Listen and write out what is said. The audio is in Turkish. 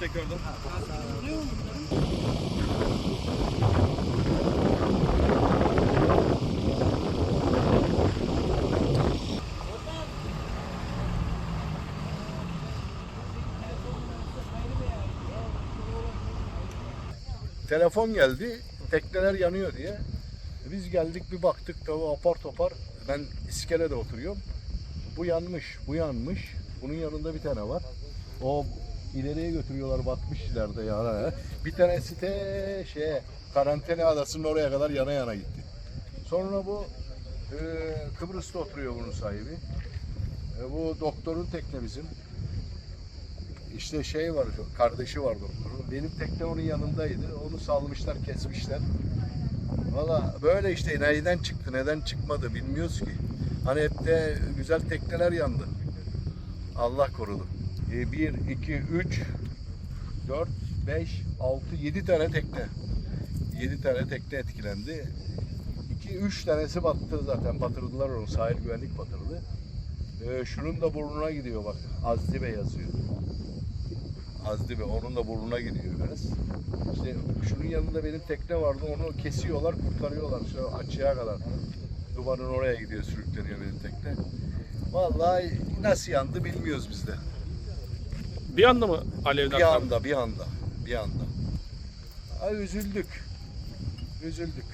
tekrardan. Telefon geldi, tekneler yanıyor diye. Biz geldik bir baktık tabi apar topar. Ben iskelede oturuyorum. Bu yanmış, bu yanmış. Bunun yanında bir tane var. O ileriye götürüyorlar batmış ileride yana. Bir tanesi de şey karantina adasının oraya kadar yana yana gitti. Sonra bu e, Kıbrıs'ta oturuyor bunun sahibi. E, bu doktorun tekne bizim. İşte şey var, kardeşi var doktorun. Benim tekne onun yanındaydı. Onu salmışlar, kesmişler. Valla böyle işte neyden çıktı, neden çıkmadı bilmiyoruz ki. Hani hep de güzel tekneler yandı. Allah korudu. 1, 2, 3, 4, 5, 6, 7 tane tekne. 7 tane tekne etkilendi. 2, 3 tanesi battı zaten. Batırdılar onu. Sahil güvenlik batırdı. Ee, şunun da burnuna gidiyor bak. Azdibe yazıyor. Azdibe onun da burnuna gidiyor biraz. İşte şunun yanında benim tekne vardı. Onu kesiyorlar, kurtarıyorlar. Şu açığa kadar. Duvarın oraya gidiyor, sürükleniyor benim tekne. Vallahi nasıl yandı bilmiyoruz biz de. Bir anda mı alevden Bir kaldı? anda, bir anda, bir anda. Ay üzüldük. Üzüldük.